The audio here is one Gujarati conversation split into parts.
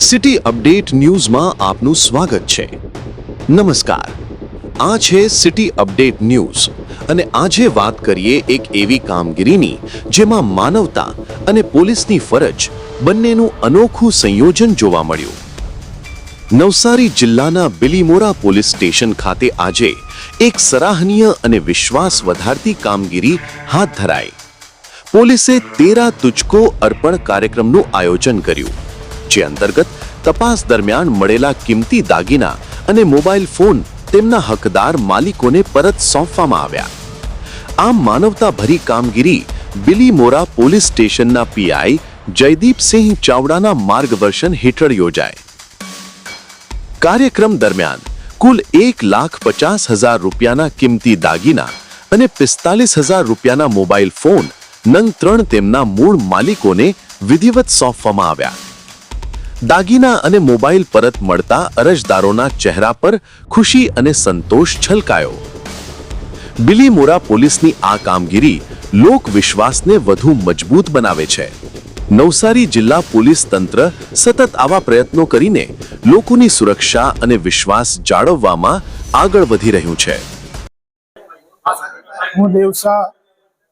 સિટી અપડેટ ન્યૂઝમાં આપનું સ્વાગત છે. નમસ્કાર. આ છે સિટી અપડેટ ન્યૂઝ અને આજે વાત કરીએ એક એવી કામગીરીની જેમાં માનવતા અને પોલીસની ફરજ બંનેનું અનોખું સંયોજન જોવા મળ્યું. નવસારી જિલ્લાના બિલીમોરા પોલીસ સ્ટેશન ખાતે આજે એક સરાહનીય અને વિશ્વાસ વધારતી કામગીરી હાથ ધરાઈ. પોલીસે તેરા તુચકો અર્પણ કાર્યક્રમનું આયોજન કર્યું. જે અંતર્ગત તપાસ દરમિયાન મળેલા કિંમતી દાગીના અને મોબાઈલ ફોન તેમના હકદાર માલિકોને પરત સોંપવામાં આવ્યા. આમ માનવતાભરી કામગીરી બિલીમોરા પોલીસ સ્ટેશનના પીઆઈ જયદીપસિંહ ચાવડાના માર્ગદર્શન હેઠળ યોજાય. કાર્યક્રમ દરમિયાન કુલ એક લાખ પચાસ હજાર રૂપિયાના કિંમતી દાગીના અને પિસ્તાલીસ હજાર રૂપિયાના મોબાઈલ ફોન નંગ ત્રણ તેમના મૂળ માલિકોને વિધિવત સોંપવામાં આવ્યા. દાગીના અને મોબાઈલ પરત મળતા અરજદારોના ચહેરા પર ખુશી અને સંતોષ છલકાયો. બિલીમોરા પોલીસની આ કામગીરી લોક વિશ્વાસને વધુ મજબૂત બનાવે છે. નવસારી જિલ્લા પોલીસ તંત્ર સતત આવા પ્રયત્નો કરીને લોકોની સુરક્ષા અને વિશ્વાસ જાળવવામાં આગળ વધી રહ્યું છે. હું દેવસા,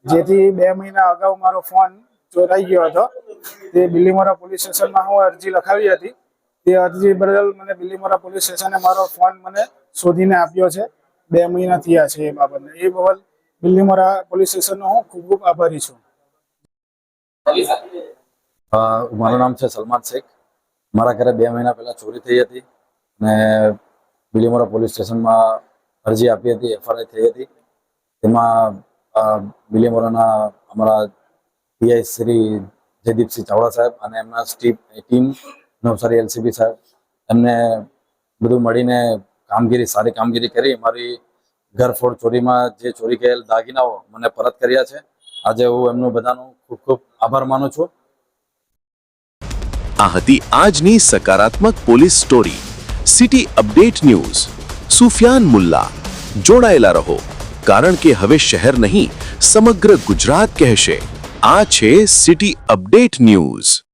જેથી બે મહિના અગાઉ મારો ફોન ચોરાઈ ગયો હતો. તે બિલીમોરા પોલીસ સ્ટેશનમાં હું અરજી લખાવી હતી. તે અરજી બદલ મને બિલીમોરા પોલીસ સ્ટેશને મારો ફોન મને શોધીને આપ્યો છે. બે મહિના થયા છે એ બાબતને. એ બાબત બિલીમોરા પોલીસ સ્ટેશનનો હું ખૂબ ખૂબ આભારી છું. મારું નામ છે સલમાન શેખ. મારા ઘરે બે મહિના પહેલા ચોરી થઈ હતી અને બિલીમોરા પોલીસ સ્ટેશનમાં અરજી આપી હતી એફઆરઆઈ થઈ હતી. તેમાં બિલીમોરાના અમારા પીઆઈ શ્રી જયદીપસિંહ ચાવડા સાહેબ અને એમના સ્ટીપ ટીમ નવસારી એલસીબી સાહેબ, એમને બધું મળીને કામગીરી, સારી કામગીરી કરી. મારી ઘરફોડ ચોરીમાં જે ચોરી ગયેલ દાગીનાઓ મને પરત કર્યા છે. આજે હું એમનું બધાનું ખૂબ ખૂબ આભાર માનું છું. આ હતી આજની સકારાત્મક police story. City update news. Sufiyan Mulla. જોડાયેલા રહો. કારણ કે હવે શહેર નહીં, સમગ્ર ગુજરાત કહેશે. આ છે સિટી અપડેટ ન્યૂઝ.